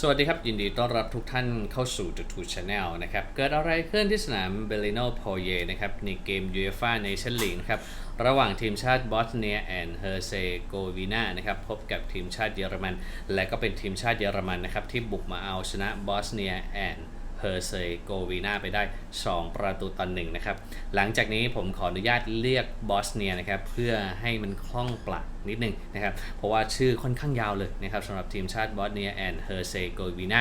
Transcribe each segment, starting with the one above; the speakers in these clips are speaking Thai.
สวัสดีครับ ยินดีต้อนรับทุกท่านเข้าสู่ The Two Channel นะครับ เกิดอะไรขึ้นที่สนามเบลิโนโพเยนะครับ ในเกม UEFA Nation League นะครับ ระหว่างทีมชาติบอสเนียแอนด์เฮอร์เซโกวีนานะครับ พบกับทีมชาติเยอรมัน และก็เป็นทีมชาติเยอรมันนะครับ ที่บุกมาเอาชนะบอสเนียแอนด์ อร์เซโกวีนาไปได้ 2 ประตูต่อหนึ่งนะครับ หลังจากนี้ผมขออนุญาตเรียกบอสเนียนะครับ เพื่อให้มันคล่องปลักนิดนึงนะครับ เพราะว่าชื่อค่อนข้างยาวเลยนะครับสำหรับทีมชาติบอสเนียแอนด์เฮอร์เซโกวีนา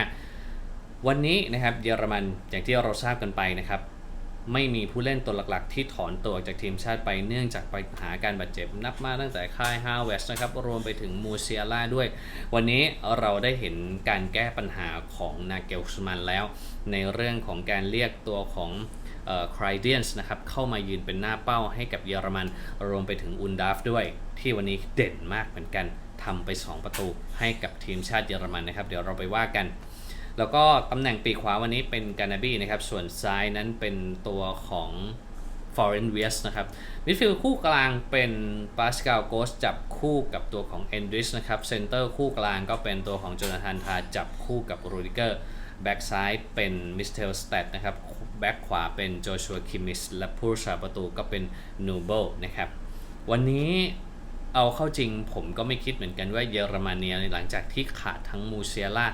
วันนี้นะครับเยอรมันอย่างที่เราทราบกันไปนะครับ ไม่มีผู้เล่นตัวหลักๆ ที่ถอนตัวจากทีมชาติไปเนื่องจากปัญหาการบาดเจ็บนับมาตั้งแต่ค่ายฮาวเวสนะครับ รวมไปถึงมูเซียล่าด้วย วันนี้เราได้เห็นการแก้ปัญหาของนาเกลสมันแล้ว ในเรื่องของการเรียกตัวของครเดียนส์นะครับเข้ามายืนเป็นหน้าเป้าให้กับเยอรมัน รวมไปถึงอุนดาฟด้วย ที่วันนี้เด่นมากเหมือนกันทำไป 2 ประตูให้กับทีมชาติเยอรมันนะครับ เดี๋ยวเราไปว่ากัน แล้วก็ตำแหน่งปีกขวาวันนี้เป็นกานาบีนะครับ ส่วนซ้ายนั้นเป็นตัวของ f o r e n w e s นะครับ มิดฟิลด์คู่กลางเป็นปาสกาลโกสจับคู่กับตัวของเอนดริสนะครับ เซนเตอร์คู่กลางก็เป็นตัวของโจนาธานทาจับคู่กับรูดิเกอร์ แบ็กซ้ายเป็นมิสเทลสเตดนะครับ แบ็กขวาเป็นโจชัวคิมิส และผู้รักษาประตูก็เป็นนูเบลนะครับ วันนี้ เอาเข้าจริงผมก็ไม่คิดเหมือนกันว่าเยอรมนีหลังจากที่ขาดทั้งมูเซียล่า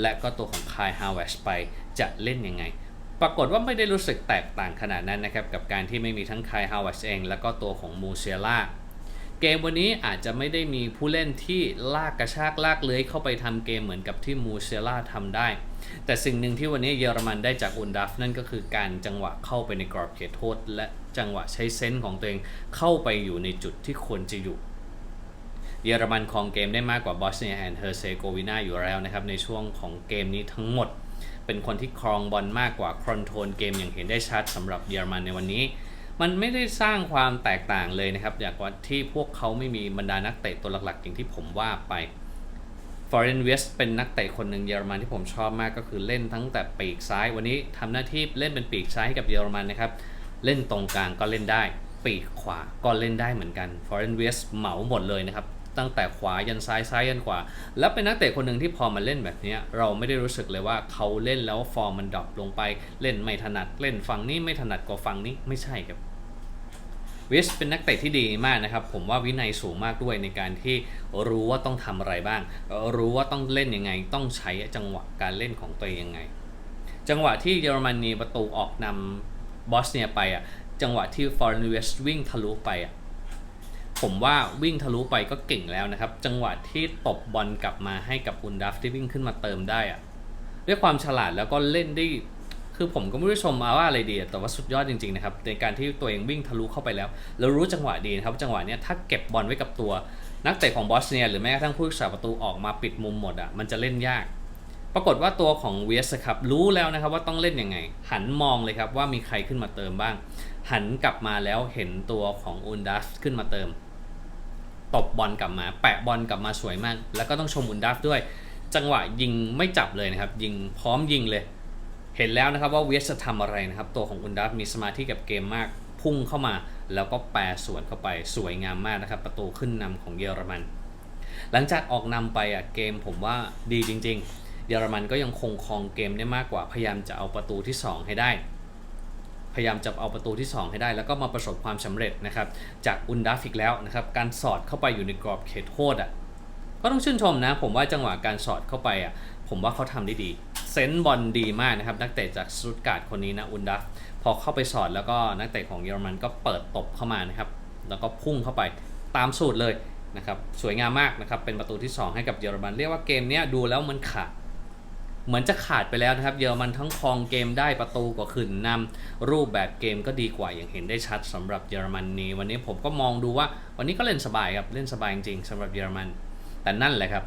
และก็ตัวของคายฮาวเวชไปจะเล่นยังไง ปรากฏว่าไม่ได้รู้สึกแตกต่างขนาดนั้นนะครับ กับการที่ไม่มีทั้งคายฮาวเวชเอง และก็ตัวของมูเซียล่าเกมวันนี้อาจจะไม่ได้มีผู้เล่นที่ลากกระชากลากเลื้อยเข้าไปทำเกมเหมือนกับที่มูเซียล่าทำได้ แต่สิ่งหนึ่งที่วันนี้เยอรมันได้จากอุนดัฟนั่นก็คือการจังหวะเข้าไปในกรอบเขตโทษ และจังหวะใช้เซนส์ของตัวเองเข้าไปอยู่ในจุดที่ควรจะอยู่ เยอรมันครองเกมได้มากกว่าบอสเนียแอนด์เฮอร์เซโกวีนาอยู่แล้วนะครับ ในช่วงของเกมนี้ทั้งหมด เป็นคนที่ครองบอลมากกว่าคอนโทรลเกมอย่างเห็นได้ชัดสำหรับเยอรมันในวันนี้ มันไม่ได้สร้างความแตกต่างเลยนะครับจากว่าที่พวกเขาไม่มีบรรดานักเตะตัวหลักๆ อย่างที่ผมว่าไปฟอร์เรนเวสเป็นนักเตะคนหนึ่งเยอรมันที่ผมชอบมากก็คือเล่นทั้งแต่ปีกซ้าย วันนี้ทำหน้าที่เล่นเป็นปีกซ้ายให้กับเยอรมันนะครับ เล่นตรงกลางก็เล่นได้ ปีกขวาก็เล่นได้เหมือนกันฟอร์เรนเวสเหมาหมดเลยนะครับ ตั้งแต่ขวายันซ้ายซ้ายยันขวา แล้วเป็นนักเตะคนหนึ่งที่พอมาเล่นแบบนี้เราไม่ได้รู้สึกเลยว่าเขาเล่นแล้วฟอร์มมันดรอปลงไปเล่นไม่ถนัดเล่นฝั่งนี้ไม่ถนัดกว่าฝั่งนี้ไม่ใช่ครับวิสเป็นนักเตะที่ดีมากนะครับ ผมว่าวินัยสูงมากด้วยในการที่รู้ว่าต้องทำอะไรบ้าง รู้ว่าต้องเล่นยังไง ต้องใช้จังหวะการเล่นของตัวเองยังไง จังหวะที่เยอรมนีประตูออกนำบอสเนียไปอะจังหวะที่ฟอร์นเวสวิ่งทะลุไปอะ ผมว่าวิ่งทะลุไปก็เก่งแล้วนะครับ จังหวะที่ตบบอลกลับมาให้กับอุนดัฟที่วิ่งขึ้นมาเติมได้อะด้วยความฉลาดแล้วก็เล่นได้ คือผมก็ไม่รู้ชมอาว่าอะไรดีแต่ว่าสุดยอดจริงๆนะครับในการที่ตัวเองวิ่งทะลุเข้าไปแล้ว แล้วรู้จังหวะดีนะครับ จังหวะนี้ถ้าเก็บบอลไว้กับตัว นักเตะของบอสเนียหรือแม้กระทั่งผู้รักษาประตูออกมาปิดมุมหมดอะมันจะเล่นยาก ปรากฏว่าตัวของเวสครับรู้แล้วนะครับว่าต้องเล่นยังไง หันมองเลยครับว่ามีใครขึ้นมาเติมบ้าง หันกลับมาแล้วเห็นตัวของอุนดัฟขึ้นมาเติม ตบบอลกลับมาแปะบอลกลับมาสวยมาก แล้วก็ต้องชมอุนดัฟด้วย จังหวะยิงไม่จับเลยนะครับ ยิงพร้อมยิงเลย เห็นแล้วนะครับว่าเวสจะทำอะไรนะครับ ตัวของอุนดัฟมีสมาธิกับเกมมาก พุ่งเข้ามา แล้วก็แปรสวนเข้าไปสวยงามมากนะครับ ประตูขึ้นนำของเยอรมัน หลังจากออกนำไปอะเกมผมว่าดีจริง ๆ เยอรมันก็ยังคงครองเกมได้มากกว่าพยายามจะเอาประตูที่ 2 ให้ได้ พยายามจะเอาประตูที่ 2 ให้ได้ แล้วก็มาประสบความสำเร็จนะครับจากอุนดัฟอีกแล้วนะครับการสอดเข้าไปอยู่ในกรอบเขตโทษอะก็ต้องชื่นชมนะ ผมว่าจังหวะการสอดเข้าไปอะผมว่าเขาทำได้ดีเซนบอลดีมากนะครับนักเตะจากสตุตการ์ดคนนี้นะอุนดัฟพอเข้าไปสอดแล้วก็นักเตะของเยอรมันก็เปิดตบเข้ามานะครับแล้วก็พุ่งเข้าไปตามสูตรเลยนะครับสวยงามมากนะครับเป็นประตูที่ 2 ให้กับเยอรมัน เรียกว่าเกมนี้ดูแล้วมันขาด เหมือนจะขาดไปแล้วนะครับ เยอรมันทั้งครองเกมได้ประตูก็ขึ้นนำรูปแบบเกมก็ดีกว่าอย่างเห็นได้ชัดสำหรับเยอรมนนีวันนี้ผมก็มองดูว่าวันนี้ก็เล่นสบายครับเล่นสบายจริงๆสำหรับเยอรมันแต่นั่นแหละครับ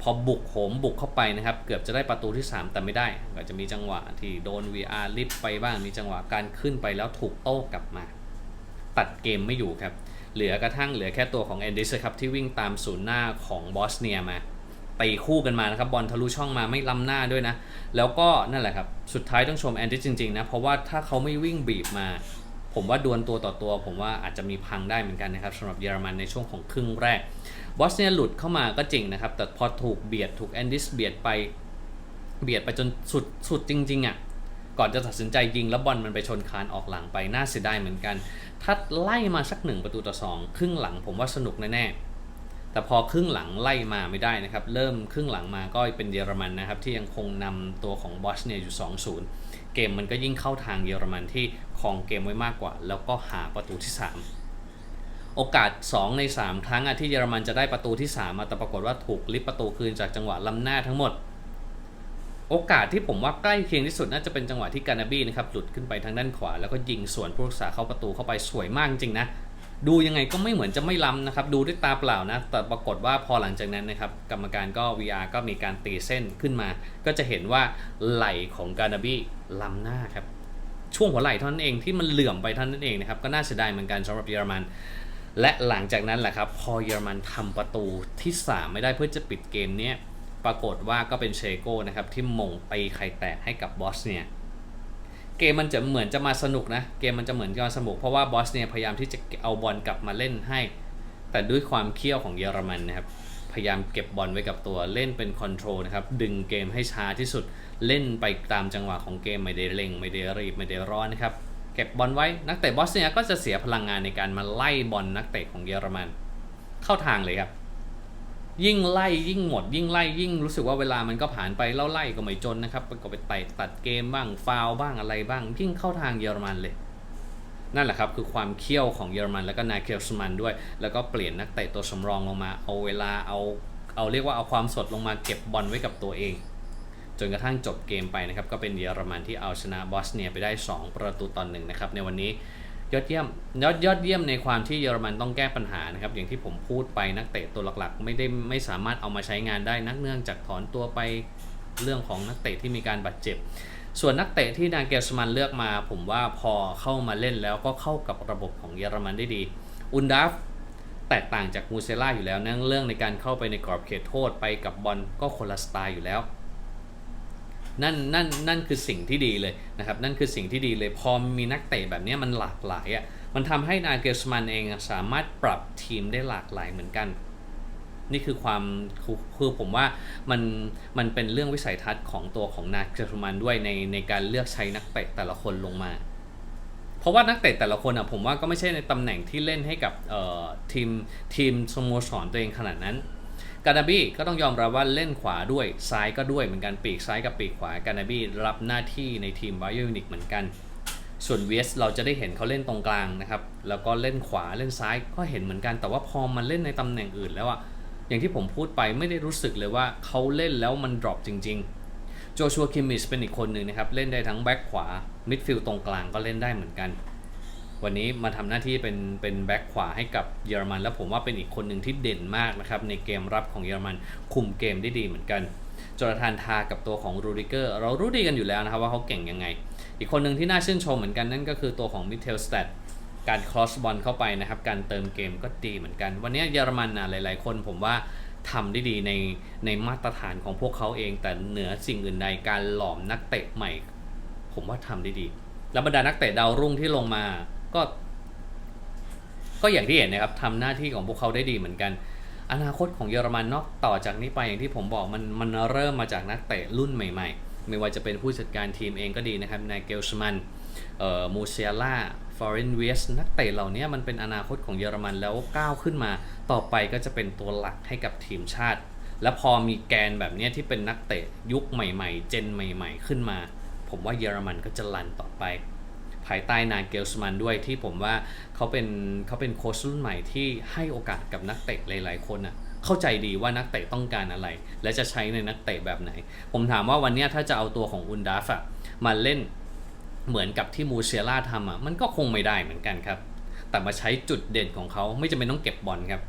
พอบุกโหมบุกเข้าไปนะครับ เกือบจะได้ประตูที่ 3 แต่ไม่ได้ ก็จะมีจังหวะที่โดน VR ลิฟไปบ้างมีจังหวะการขึ้นไปแล้วถูกโต้กลับมา ตัดเกมไม่อยู่ครับเหลือกระทั่งเหลือแค่ตัวของแอนดิสครับที่วิ่งตามศูนย์หน้าของบอสเนียมา ตีคู่กันมานะครับบอลทะลุช่องมาไม่ล้ำหน้าด้วยนะ แล้วก็นั่นแหละครับ สุดท้ายต้องชมแอนดิสจริงๆนะ เพราะว่าถ้าเขาไม่วิ่งบีบมา ผมว่าดวลตัวต่อตัว ผมว่าอาจจะมีพังได้เหมือนกันนะครับสำหรับเยอรมันในช่วงของครึ่งแรกบอสเนียหลุดเข้ามาก็จริงนะครับ แต่พอถูกเบียดถูกแอนดิสเบียดไปเบียดไปจนสุดสุดจริงๆอะ่ะก่อนจะตัดสินใจยิงแล้วบอลมันไปชนคานออกหลังไปน่าเสียดายเหมือนกัน ถ้าไล่มาสักหนึ่งประตูต่อสองครึ่งหลังผมว่าสนุกแน่ๆ แต่พอครึ่งหลังไล่มาไม่ได้นะครับ เริ่มครึ่งหลังมาก็เป็นเยอรมันนะครับ ที่ยังคงนำตัวของบอสเนียอยู่ 2-0 เกมมันก็ยิ่งเข้าทางเยอรมันที่ครองเกมไว้มากกว่า แล้วก็หาประตูที่ 3 โอกาส 2 ใน 3 ครั้งที่เยอรมันจะได้ประตูที่ 3 มาแต่ปรากฏว่าถูกลิบประตูคืนจากจังหวะล้ำหน้าทั้งหมด โอกาสที่ผมว่าใกล้เคียงที่สุดน่าจะเป็นจังหวะที่กานาบี้นะครับหลุดขึ้นไปทางด้านขวา แล้วก็ยิงสวนผู้รักษาเข้าประตูเข้าไปสวยมากจริงนะ ดูยังไงก็ไม่เหมือนจะไม่ล้ำนะครับ ดูด้วยตาเปล่านะ แต่ปรากฏว่าพอหลังจากนั้นนะครับกรรมการก็ VR ก็มีการตีเส้นขึ้นมา ก็จะเห็นว่าไหล่ของกานาบี้ล้ำหน้าครับ ช่วงหัวไหล่เท่านั้นเองที่มันเหลื่อมไปเท่านั้นเองนะครับ ก็น่าเสียดายเหมือนกันสำหรับเยอรมัน และหลังจากนั้นแหละครับ พอเยอรมันทำประตูที่ 3 ไม่ได้เพื่อจะปิดเกมเนี้ยปรากฏว่าก็เป็นเชโก้นะครับที่มงตีไข่แตกให้กับบอสเนีย เกมมันจะเหมือนจะมาสนุกนะ เกมมันจะเหมือนจะมาสนุกเพราะว่าบอสเนี่ยพยายามที่จะเอาบอลกลับมาเล่นให้ แต่ด้วยความเขี้ยวของเยอรมันนะครับ พยายามเก็บบอลไว้กับตัวเล่นเป็นคอนโทรลนะครับ ดึงเกมให้ช้าที่สุด เล่นไปตามจังหวะของเกมไม่ได้เร่ง ไม่ได้รีบไม่ได้ร้อนนะครับ เก็บบอลไว้นักเตะบอสเนียก็จะเสียพลังงานในการมาไล่บอลนักเตะของเยอรมัน เข้าทางเลยครับ ยิ่งไล่ยิ่งหมด ยิ่งไล่ยิ่งรู้สึกว่าเวลามันก็ผ่านไปแล้วไล่ก็ไม่จนนะครับก็ไปไต่ตัดเกมบ้างฟาวบ้างอะไรบ้างยิ่งเข้าทางเยอรมันเลยนั่นแหละครับคือความเคี่ยวของเยอรมันแล้วก็นายเคลสมันด้วย แล้วก็เปลี่ยนนักเตะตัวสำรองลงมา เอาเวลาเอาเอาเรียกว่าเอาความสดลงมาเก็บบอลไว้กับตัวเอง จนกระทั่งจบเกมไปนะครับ ก็เป็นเยอรมันที่เอาชนะบอสเนียไปได้ 2 ประตูต่อหนึ่งนะครับในวันนี้ ยอดเยี่ยมยอดยอดเยี่ยมในความที่เยอรมันต้องแก้ปัญหานะครับอย่างที่ผมพูดไปนักเตะตัวหลักๆ ไม่ได้ไม่สามารถเอามาใช้งานได้นักเนื่องจากถอนตัวไปเรื่องของนักเตะที่มีการบาดเจ็บ ส่วนนักเตะที่นางเกลสมันเลือกมา ผมว่าพอเข้ามาเล่นแล้วก็เข้ากับระบบของเยอรมันได้ดีอุนดัฟแตกต่างจากมูเซล่าอยู่แล้วเนื่องเรื่องในการเข้าไปในกรอบเขตโทษไปกับบอลก็คนละสไตล์อยู่แล้ว นั่นนั่นนั่นคือสิ่งที่ดีเลยนะครับนั่นคือสิ่งที่ดีเลยพอมีนักเตะแบบนี้มันหลากหลายอะมันทำให้นาเกสมันเองสามารถปรับทีมได้หลากหลายเหมือนกัน นี่คือความคือผมว่ามันมันเป็นเรื่องวิสัยทัศน์ของตัวของนาเกสมันด้วยในในการเลือกใช้นักเตะแต่ละคนลงมาเพราะว่านักเตะแต่ละคนอะผมว่าก็ไม่ใช่ในตำแหน่งที่เล่นให้กับทีมทีมสโมสรตัวเองขนาดนั้น กานาบี้ก็ต้องยอมรับว่าเล่นขวาด้วยซ้ายก็ด้วยเหมือนกันปีกซ้ายกับปีกขวากานาบี้รับหน้าที่ในทีมไบโอนิกเหมือนกัน ส่วนเวสเราจะได้เห็นเขาเล่นตรงกลางนะครับแล้วก็เล่นขวาเล่นซ้ายก็เห็นเหมือนกัน แต่ว่าพอมันเล่นในตำแหน่งอื่นแล้วอะอย่างที่ผมพูดไปไม่ได้รู้สึกเลยว่าเขาเล่นแล้วมันดรอปจริง ๆ โจชัวคิมมิชเป็นอีกคนหนึ่งนะครับเล่นได้ทั้งแบ็คขวามิดฟิลด์ตรงกลางก็เล่นได้เหมือนกัน วันนี้มาทำหน้าที่เป็นเป็นแบ็คขวาให้กับเยอรมัน แล้วผมว่าเป็นอีกคนหนึ่งที่เด่นมากนะครับในเกมรับของเยอรมันคุมเกมได้ดีเหมือนกันจอร์แดนทากับตัวของรูดิเกอร์เรารู้ดีกันอยู่แล้วนะครับว่าเขาเก่งยังไง อีกคนหนึ่งที่น่าชื่นชมเหมือนกันนั่นก็คือตัวของมิเทลสแตดการครอสบอลเข้าไปนะครับการเติมเกมก็ดีเหมือนกัน วันนี้เยอรมันนะหลาย ๆ คนผมว่าทำได้ดีในในมาตรฐานของพวกเขาเอง แต่เหนือสิ่งอื่นใดการหลอมนักเตะใหม่ ผมว่าทำได้ดี แล้วบรรดานักเตะดาวรุ่งที่ลงมา ก็ ก็อย่างที่เห็นนะครับทำหน้าที่ของพวกเขาได้ดีเหมือนกัน อนาคตของเยอรมันนอกต่อจากนี้ไปอย่างที่ผมบอกมันมันเริ่มมาจากนักเตะรุ่นใหม่ ๆ ไม่ว่าจะเป็นผู้จัดการทีมเองก็ดีนะครับนายเกลชมันเอ่อมูเซียล่าฟอร์เรนเวสนักเตะเหล่านี้มันเป็นอนาคตของเยอรมันแล้วก้าวขึ้นมาต่อไปก็จะเป็นตัวหลักให้กับทีมชาติ และพอมีแกนแบบนี้ที่เป็นนักเตะยุคใหม่ ๆ เจนใหม่ ๆ ขึ้นมา ผมว่าเยอรมันก็จะลันต่อไป ภายใต้นายเกลสมันด้วยที่ผมว่าเขาเป็นเขาเป็นโค้ชรุ่นใหม่ที่ให้โอกาสกับนักเตะหลาย ๆ คนอะเข้าใจดีว่านักเตะต้องการอะไร และจะใช้ในนักเตะแบบไหน ผมถามว่าวันนี้ถ้าจะเอาตัวของอุนดาฟอะมาเล่นเหมือนกับที่มูเซียล่าทำอะมันก็คงไม่ได้เหมือนกันครับ แต่มาใช้จุดเด่นของเขาไม่จำเป็นต้องเก็บบอลครับ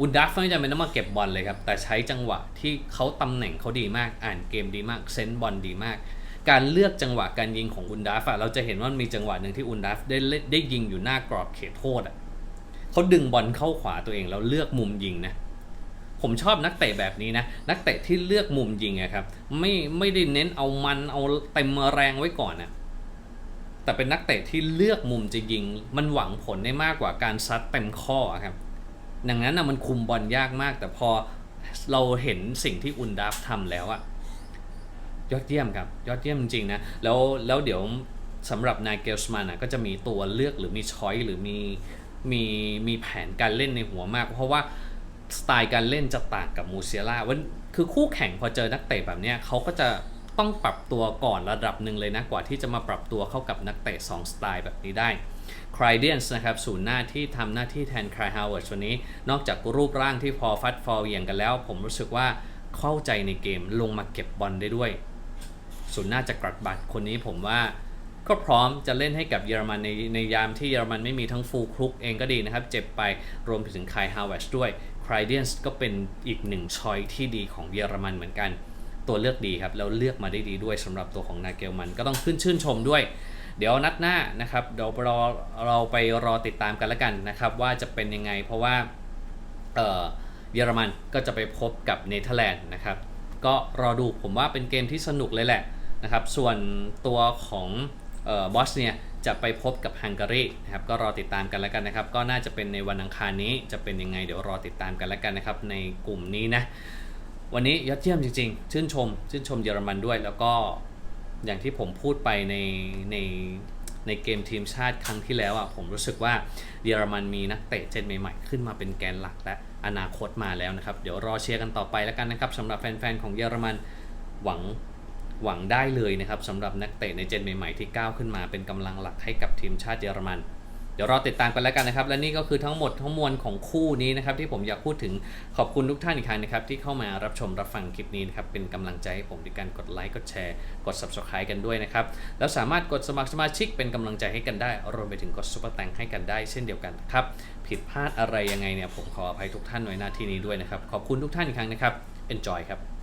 อุนดัฟไม่จำเป็นต้องมาเก็บบอลเลยครับ แต่ใช้จังหวะที่เขาตำแหน่งเขาดีมาก อ่านเกมดีมาก เซนส์บอลดีมาก การเลือกจังหวะการยิงของอุนดัฟอะเราจะเห็นว่ามีจังหวะหนึ่งที่อุนดัฟได้ได้ยิงอยู่หน้ากรอบเขตโทษอะเขาดึงบอลเข้าขวาตัวเองแล้วเลือกมุมยิงนะผมชอบนักเตะแบบนี้นะ นักเตะที่เลือกมุมยิงอะครับ ไม่ไม่ได้เน้นเอามันเอาเต็มแรงไว้ก่อนนะแต่เป็นนักเตะที่เลือกมุมจะยิง มันหวังผลได้มากกว่าการซัดเต็มข้อครับดังนั้นนะมันคุมบอลยากมาก แต่พอเราเห็นสิ่งที่อุนดัฟทำแล้วอะ ยอดเยี่ยมครับ ยอดเยี่ยมจริงๆนะแล้วแล้วเดี๋ยวสำหรับนายเกลสมันนะก็จะมีตัวเลือกหรือมีช้อยหรือมีมีมีแผนการเล่นในหัวมาก เพราะว่าสไตล์การเล่นจะต่างกับมูเซียล่าวันคือคู่แข่งพอเจอนักเตะแบบเนี้ยเขาก็จะต้องปรับตัวก่อนระดับหนึ่งเลยนะกว่าที่จะมาปรับตัวเข้ากับนักเตะ2สไตล์แบบนี้ได้ครเดียนส์นะครับศูนย์หน้าที่ทำหน้าที่แทนครฮาวเวิร์ดวันนี้ นอกจากรูปร่างที่พอฟัดฟอลเหวี่ยงกันแล้ว ผมรู้สึกว่าเข้าใจในเกมลงมาเก็บบอลได้ด้วย ศูนย์หน้าจากกรัดบัตคนนี้ผมว่าก็พร้อมจะเล่นให้กับเยอรมันในในยามที่เยอรมันไม่มีทั้งฟูคลุกเองก็ดีนะครับ เจ็บไปรวมไปถึงคายฮาวเวิร์ดด้วยครเดียนส์ก็เป็นอีกหนึ่งชอยที่ดีของเยอรมันเหมือนกัน ตัวเลือกดีครับ แล้วเลือกมาได้ดีด้วยสำหรับตัวของนาเกลมันก็ต้องขึ้นชื่นชมด้วย เดี๋ยวนัดหน้านะครับเดี๋ยวรอเราไปรอติดตามกันแล้วกันนะครับ ว่าจะเป็นยังไงเพราะว่าเออเยอรมันก็จะไปพบกับเนเธอร์แลนด์นะครับก็รอดูผมว่าเป็นเกมที่สนุกเลยแหละ นะครับ ส่วนตัวของออบอสเนียจะไปพบกับฮังการีนะครับก็รอติดตามกันแล้วกันนะครับ ก็น่าจะเป็นในวันอังคารนี้จะเป็นยังไงเดี๋ยวรอติดตามกันแล้วกันนะครับ ในกลุ่มนี้นะวันนี้ยอดเยี่ยมจริงๆ ชื่นชม ชื่นชมเยอรมันด้วย แล้วก็อย่างที่ผมพูดไปในในในเกมทีมชาติครั้งที่แล้วอะผมรู้สึกว่าเยอรมันมีนักเตะเจนใหม่ๆ ขึ้นมาเป็นแกนหลักและอนาคตมาแล้วนะครับ เดี๋ยวรอเชียร์กันต่อไปแล้วกันนะครับสำหรับแฟนๆของเยอรมันหวัง หวังได้เลยนะครับสำหรับนักเตะในเจนใหม่ๆที่ก้าวขึ้นมาเป็นกำลังหลักให้กับทีมชาติเยอรมันเดี๋ยวรอติดตามกันแล้วกันนะครับ และนี่ก็คือทั้งหมดทั้งมวลของคู่นี้นะครับที่ผมอยากพูดถึงขอบคุณทุกท่านอีกครั้งนะครับที่เข้ามารับชมรับฟังคลิปนี้นะครับเป็นกำลังใจให้ผมด้วยการกดไลค์กดแชร์กด subscribe กันด้วยนะครับแล้วสามารถกดสมัครสมาชิกเป็นกำลังใจให้กันได้รวมไปถึงกดซุปเปอร์แตงให้กันได้เช่นเดียวกันครับผิดพลาดอะไรยังไงเนี่ยผมขออภัยทุกท่านไว้หน้าที่นี้ด้วยนะครับขอบคุณทุกท่านอีกครั้งนะครับ enjoy ครับ